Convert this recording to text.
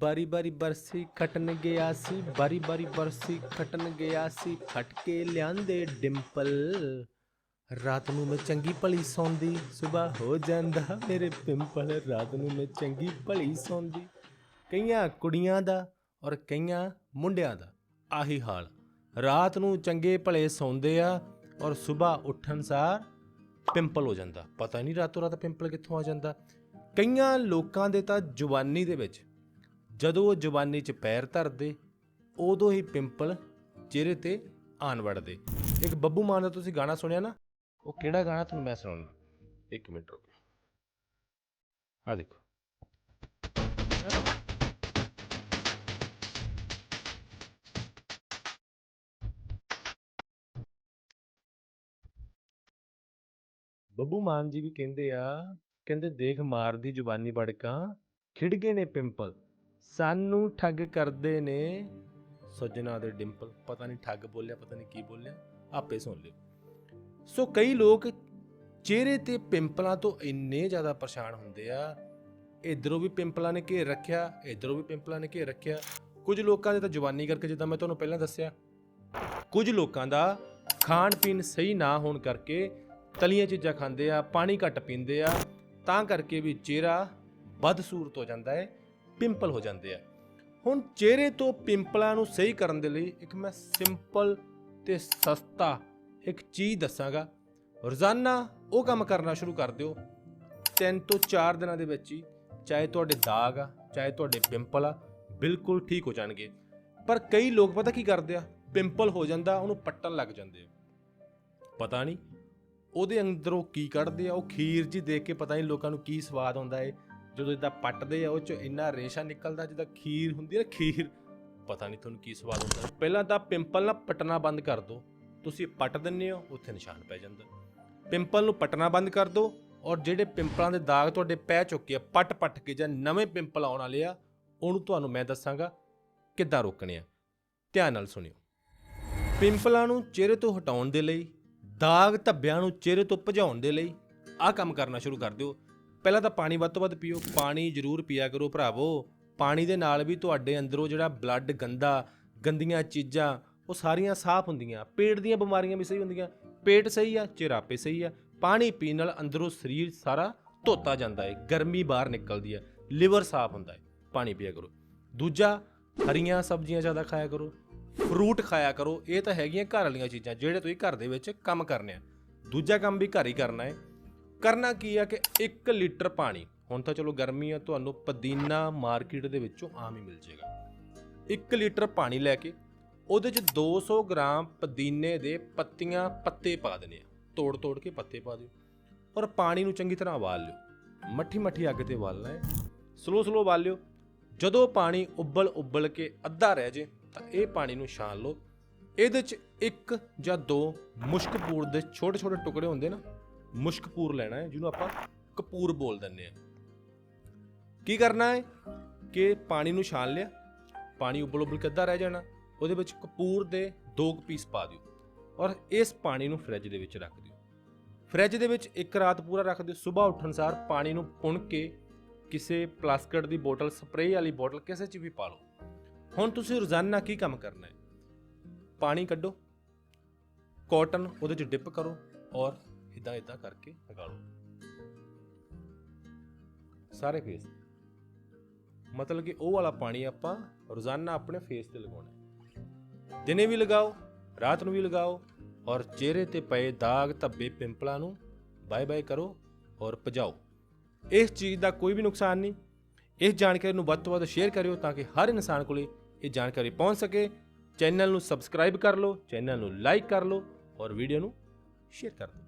ਬਾਰੀ ਬਾਰੀ ਬਰਸੀ ਖਟਣ ਗਿਆ ਸੀ, ਬਾਰੀ ਬਾਰੀ ਬਰਸੀ ਖਟਣ ਗਿਆ ਸੀ ਖਟ ਕੇ ਲਿਆਂਦੇ ਡਿੰਪਲ। ਰਾਤ ਨੂੰ ਮੈਂ ਚੰਗੀ ਭਲੀ ਸੌਂਦੀ ਸਵੇਰ ਹੋ ਜਾਂਦਾ ਮੇਰੇ ਪਿੰਪਲ। ਰਾਤ ਨੂੰ ਮੈਂ ਚੰਗੀ ਭਲੀ ਸੌਂਦੀ, ਕਈਆਂ ਕੁੜੀਆਂ ਦਾ ਔਰ ਕਈਆਂ ਮੁੰਡਿਆਂ ਦਾ, ਆਹੀ ਹਾਲ। ਰਾਤ ਨੂੰ ਚੰਗੇ ਭਲੇ ਸੌਂਦੇ ਆ ਔਰ ਸਵੇਰ ਉੱਠਣ ਸਾਰ ਪਿੰਪਲ ਹੋ ਜਾਂਦਾ। ਪਤਾ ਨਹੀਂ ਰਾਤੋਂ ਰਾਤ ਪਿੰਪਲ ਕਿੱਥੋਂ ਆ ਜਾਂਦਾ। ਕਈਆਂ ਲੋਕਾਂ ਦੇ ਤਾਂ ਜਵਾਨੀ ਦੇ ਵਿੱਚ ਜਦੋਂ ਉਹ ਜਵਾਨੀ 'ਚ ਪੈਰ ਧਰਦੇ, ਉਦੋਂ ਹੀ ਪਿੰਪਲ ਚਿਹਰੇ ਤੇ ਆਣ ਵੜਦੇ। ਇੱਕ ਬੱਬੂ ਮਾਨ ਦਾ ਤੁਸੀਂ ਗਾਣਾ ਸੁਣਿਆ ਨਾ? ਉਹ ਕਿਹੜਾ ਗਾਣਾ ਤੁਹਾਨੂੰ ਮੈਂ ਸੁਣਾਉਣਾ? ਇੱਕ ਮਿੰਟ ਰੁਕੋ। ਆ ਦੇਖੋ। ਬੱਬੂ ਮਾਨ ਜੀ ਵੀ ਕਹਿੰਦੇ ਆ, ਕਹਿੰਦੇ ਦੇਖ ਮਾਰਦੀ ਜ਼ੁਬਾਨੀ ਬੜਕਾਂ ਖਿੜ ਗਏ ਨੇ ਪਿੰਪਲ। ਸਾਨੂੰ ਠੱਗ ਕਰਦੇ ਨੇ। ਸੱਜਣਾ ਦੇ ਡਿੰਪਲ, ਪਤਾ ਨਹੀਂ ਠੱਗ ਬੋਲਿਆ, ਪਤਾ ਨਹੀਂ ਕੀ ਬੋਲਿਆ, ਆਪੇ ਸੁਣ ਲਿਓ। ਸੋ ਕਈ ਲੋਕ ਚਿਹਰੇ ਤੇ ਪਿੰਪਲਾਂ ਤੋਂ ਇੰਨੇ ਜ਼ਿਆਦਾ ਪਰੇਸ਼ਾਨ ਹੁੰਦੇ ਆ। ਇਧਰੋਂ ਵੀ ਪਿੰਪਲਾਂ ਨੇ ਘੇਰ ਰੱਖਿਆ, ਇਧਰੋਂ ਵੀ ਪਿੰਪਲਾਂ ਨੇ ਘੇਰ ਰੱਖਿਆ। ਕੁਝ ਲੋਕਾਂ ਦੇ ਤਾਂ ਜਵਾਨੀ ਕਰਕੇ ਜਿੱਦਾਂ ਮੈਂ ਤੁਹਾਨੂੰ ਪਹਿਲਾਂ ਦੱਸਿਆ। ਕੁਝ ਲੋਕਾਂ ਦਾ ਖਾਣ ਪੀਣ ਸਹੀ ਨਾ ਹੋਣ ਕਰਕੇ ਤਲੀਆਂ ਚੀਜ਼ਾਂ ਖਾਂਦੇ ਆ, ਪਾਣੀ ਘੱਟ ਪੀਂਦੇ ਆ। ਤਾਂ ਕਰਕੇ ਵੀ ਚਿਹਰਾ ਬਦਸੂਰਤ ਹੋ ਜਾਂਦਾ ਹੈ। ਪਿੰਪਲ ਹੋ ਜਾਂਦੇ ਆ। ਹੁਣ ਚਿਹਰੇ ਤੋਂ ਪਿੰਪਲਾਂ ਨੂੰ ਸਹੀ ਕਰਨ ਦੇ ਲਈ ਇੱਕ ਮੈਂ ਸਿੰਪਲ ਤੇ ਸਸਤਾ ਇੱਕ ਚੀਜ਼ ਦੱਸਾਂਗਾ। ਰੋਜ਼ਾਨਾ ਉਹ ਕੰਮ ਕਰਨਾ ਸ਼ੁਰੂ ਕਰ ਦਿਓ। 3 ਤੋਂ 4 ਦਿਨਾਂ ਦੇ ਵਿੱਚ ਹੀ ਚਾਹੇ ਤੁਹਾਡੇ ਦਾਗ ਆ, ਚਾਹੇ ਤੁਹਾਡੇ ਪਿੰਪਲ ਆ, ਬਿਲਕੁਲ ਠੀਕ ਹੋ ਜਾਣਗੇ। ਪਰ ਕਈ ਲੋਕ ਪਤਾ ਕੀ ਕਰਦੇ ਆ? ਪਿੰਪਲ ਹੋ ਜਾਂਦਾ, ਉਹਨੂੰ ਪੱਟਣ ਲੱਗ ਜਾਂਦੇ ਆ। ਪਤਾ ਨਹੀਂ ਉਹਦੇ ਅੰਦਰੋਂ ਕੀ ਕੱਢਦੇ ਆ, ਉਹ ਖੀਰ ਜੀ ਦੇਖ ਕੇ ਪਤਾ ਨਹੀਂ ਲੋਕਾਂ ਨੂੰ ਕੀ ਸਵਾਦ ਆਉਂਦਾ ਏ। ਜਦੋਂ ਇਦਾਂ ਪੱਟਦੇ ਆ, ਉਹ ਚ ਇੰਨਾ ਰੇਸ਼ਾ ਨਿਕਲਦਾ ਜਿੱਦਾਂ ਖੀਰ ਹੁੰਦੀ ਹੈ ਨਾ, ਖੀਰ। ਪਤਾ ਨਹੀਂ ਤੁਹਾਨੂੰ ਕੀ ਸਵਾਦ ਹੁੰਦਾ। ਪਹਿਲਾਂ ਤਾਂ ਪਿੰਪਲ ਨਾ ਪਟਣਾ ਬੰਦ ਕਰ ਦਿਓ ਤੁਸੀਂ ਪੱਟ ਦਿੰਦੇ ਹੋ, ਉੱਥੇ ਨਿਸ਼ਾਨ ਪੈ ਜਾਂਦਾ। ਪਿੰਪਲ ਨੂੰ ਪਟਣਾ ਬੰਦ ਕਰ ਦਿਓ ਔਰ ਜਿਹੜੇ ਪਿੰਪਲਾਂ ਦੇ ਦਾਗ ਤੁਹਾਡੇ ਪੈ ਚੁੱਕੇ ਆ, ਪੱਟ ਪੱਟ ਕੇ ਜਾਂ ਨਵੇਂ ਪਿੰਪਲ ਆਉਣ ਵਾਲੇ ਆ, ਉਹਨੂੰ ਤੁਹਾਨੂੰ ਮੈਂ ਦੱਸਾਂਗਾ ਕਿੱਦਾਂ ਰੋਕਣੇ ਆ। ਧਿਆਨ ਨਾਲ ਸੁਣਿਓ। ਪਿੰਪਲਾਂ ਨੂੰ ਚਿਹਰੇ ਤੋਂ ਹਟਾਉਣ ਦੇ ਲਈ, ਦਾਗ ਧੱਬਿਆਂ ਨੂੰ ਚਿਹਰੇ ਤੋਂ ਭਜਾਉਣ ਦੇ ਲਈ ਆਹ ਕੰਮ ਕਰਨਾ ਸ਼ੁਰੂ ਕਰ ਦਿਓ। ਪਹਿਲਾਂ ਤਾਂ ਪਾਣੀ ਵੱਧ ਤੋਂ ਵੱਧ ਪੀਓ, ਪਾਣੀ ਜ਼ਰੂਰ ਪੀਆ ਕਰੋ ਭਰਾਵੋ। ਪਾਣੀ ਦੇ ਨਾਲ ਵੀ ਤੁਹਾਡੇ ਅੰਦਰੋਂ ਜਿਹੜਾ ਬਲੱਡ ਗੰਦਾ, ਗੰਦੀਆਂ ਚੀਜ਼ਾਂ, ਉਹ ਸਾਰੀਆਂ ਸਾਫ਼ ਹੁੰਦੀਆਂ। ਪੇਟ ਦੀਆਂ ਬਿਮਾਰੀਆਂ ਵੀ ਸਹੀ ਹੁੰਦੀਆਂ। ਪੇਟ ਸਹੀ ਆ ਚਿਹਰਾ ਸਹੀ ਆ। ਪਾਣੀ ਪੀਣ ਨਾਲ ਅੰਦਰੋਂ ਸਰੀਰ ਸਾਰਾ ਧੋਤਾ ਜਾਂਦਾ ਹੈ ਗਰਮੀ ਬਾਹਰ ਨਿਕਲਦੀ ਹੈ ਲਿਵਰ ਸਾਫ਼ ਹੁੰਦਾ ਹੈ ਪਾਣੀ ਪੀਆ ਕਰੋ। ਦੂਜਾ, ਹਰੀਆਂ ਸਬਜ਼ੀਆਂ ਜ਼ਿਆਦਾ ਖਾਇਆ ਕਰੋ। ਫਰੂਟ ਖਾਇਆ ਕਰੋ। ਇਹ ਤਾਂ ਹੈਗੀਆਂ ਘਰ ਵਾਲੀਆਂ ਚੀਜ਼ਾਂ, ਜਿਹੜੇ ਤੁਸੀਂ ਘਰ ਦੇ ਵਿੱਚ ਕੰਮ ਕਰਨੇ ਆ। ਦੂਜਾ ਕੰਮ ਵੀ ਘਰ ਹੀ ਕਰਨਾ ਹੈ ਕਰਨਾ ਕੀ ਆ ਕਿ 1 ਲੀਟਰ ਪਾਣੀ, ਹੁਣ ਤਾਂ ਚਲੋ ਗਰਮੀ ਆ, ਤੁਹਾਨੂੰ ਪੁਦੀਨਾ ਮਾਰਕੀਟ ਦੇ ਵਿੱਚੋਂ ਆਮ ਹੀ ਮਿਲ ਜਾਏਗਾ। 1 ਲੀਟਰ ਪਾਣੀ ਲੈ ਕੇ ਉਹਦੇ ਚ 200 ਗ੍ਰਾਮ ਪਦੀਨੇ ਦੇ ਪੱਤੀਆਂ ਪੱਤੇ ਪਾ ਦੇਣੇ ਆ। ਤੋੜ ਤੋੜ ਕੇ ਪੱਤੇ ਪਾ ਦਿਓ ਔਰ ਪਾਣੀ ਨੂੰ ਚੰਗੀ ਤਰ੍ਹਾਂ ਉਬਾਲ ਲਿਓ। ਮੱਠੀ ਮੱਠੀ ਅੱਗ ਤੇ ਉਬਾਲਣਾ ਹੈ। ਸਲੋ ਸਲੋ ਉਬਾਲ ਲਿਓ। ਜਦੋਂ ਪਾਣੀ ਉਬਲ ਉਬਲ ਕੇ ਅੱਧਾ ਰਹਿ ਜੇ, ਤਾਂ ਇਹ ਪਾਣੀ ਨੂੰ ਛਾਣ ਲਓ। ਇਹਦੇ ਚ ਇੱਕ ਜਾਂ ਦੋ ਮੁਸ਼ਕ ਮੁਸ਼ਕਪੂਰ ਦੇ ਛੋਟੇ ਛੋਟੇ ਟੁਕੜੇ ਹੁੰਦੇ ਨਾ ਮੁਸ਼ਕਪੂਰ ਲੈਣਾ ਹੈ, ਜਿਹਨੂੰ ਆਪਾਂ ਕਪੂਰ ਬੋਲ ਦਿੰਦੇ ਆ ਕੀ ਕਰਨਾ ਹੈ? ਕਿ ਪਾਣੀ ਨੂੰ ਛਾਣ ਲਿਆ, ਪਾਣੀ ਉਬਲ ਉਬਲ ਕੇ ਅੱਧਾ ਰਹਿ ਜਾਣਾ, ਉਹਦੇ ਵਿੱਚ ਕਪੂਰ ਦੇ ਦੋ ਕੁ ਪੀਸ ਪਾ ਦਿਓ ਔਰ ਇਸ ਪਾਣੀ ਨੂੰ ਫ੍ਰਿਜ ਦੇ ਵਿੱਚ ਰੱਖ ਦਿਓ। ਫ੍ਰਿਜ ਦੇ ਵਿੱਚ ਇੱਕ ਰਾਤ ਪੂਰਾ ਰੱਖ ਦਿਓ ਸਵੇਰ ਉੱਠਣ ਸਾਰ ਪਾਣੀ ਨੂੰ ਪੁਣ ਕੇ ਕਿਸੇ ਪਲਾਸਟਿਕ ਦੀ ਬੋਤਲ ਸਪਰੇਅ ਵਾਲੀ ਬੋਤਲ, ਕਿਸੇ 'ਚ ਵੀ ਪਾ ਲਓ। ਹੁਣ ਤੁਸੀਂ ਰੋਜ਼ਾਨਾ ਕੀ ਕੰਮ ਕਰਨਾ ਹੈ? ਪਾਣੀ ਕੱਢੋ ਕਾਟਨ ਉਹਦੇ 'ਚ ਡਿਪ ਕਰੋ ਔਰ ਇਦਾਂ ਇਦਾਂ ਕਰਕੇ ਲਗਾ ਲਓ। ਸਾਰੇ ਫੇਸ ਤੇ। ਮਤਲਬ ਕਿ ਉਹ ਵਾਲਾ ਪਾਣੀ ਆਪਾਂ ਰੋਜ਼ਾਨਾ ਆਪਣੇ ਫੇਸ ਤੇ ਲਗਾਉਣਾ ਹੈ। ਦਿਨੇ ਵੀ ਲਗਾਓ, ਰਾਤ ਨੂੰ ਵੀ ਲਗਾਓ ਔਰ ਚਿਹਰੇ ਤੇ ਪਏ ਦਾਗ, ਧੱਬੇ, ਪਿੰਪਲਾਂ ਨੂੰ ਬਾਏ ਬਾਏ ਕਰੋ ਔਰ ਭਜਾਓ। ਇਸ ਚੀਜ਼ ਦਾ ਕੋਈ ਵੀ ਨੁਕਸਾਨ ਨਹੀਂ। ਇਸ ਜਾਣਕਾਰੀ ਨੂੰ ਵੱਧ ਤੋਂ ਵੱਧ ਸ਼ੇਅਰ ਕਰਿਓ ਤਾਂ ਕਿ ਹਰ ਇਨਸਾਨ ਕੋਲੇ ਇਹ ਜਾਣਕਾਰੀ ਪਹੁੰਚ ਸਕੇ। ਚੈਨਲ ਨੂੰ ਸਬਸਕ੍ਰਾਈਬ ਕਰ ਲਓ ਚੈਨਲ ਨੂੰ ਲਾਈਕ ਕਰ ਲਓ ਔਰ ਵੀਡੀਓ ਨੂੰ ਸ਼ੇਅਰ ਕਰ ਦਿਓ।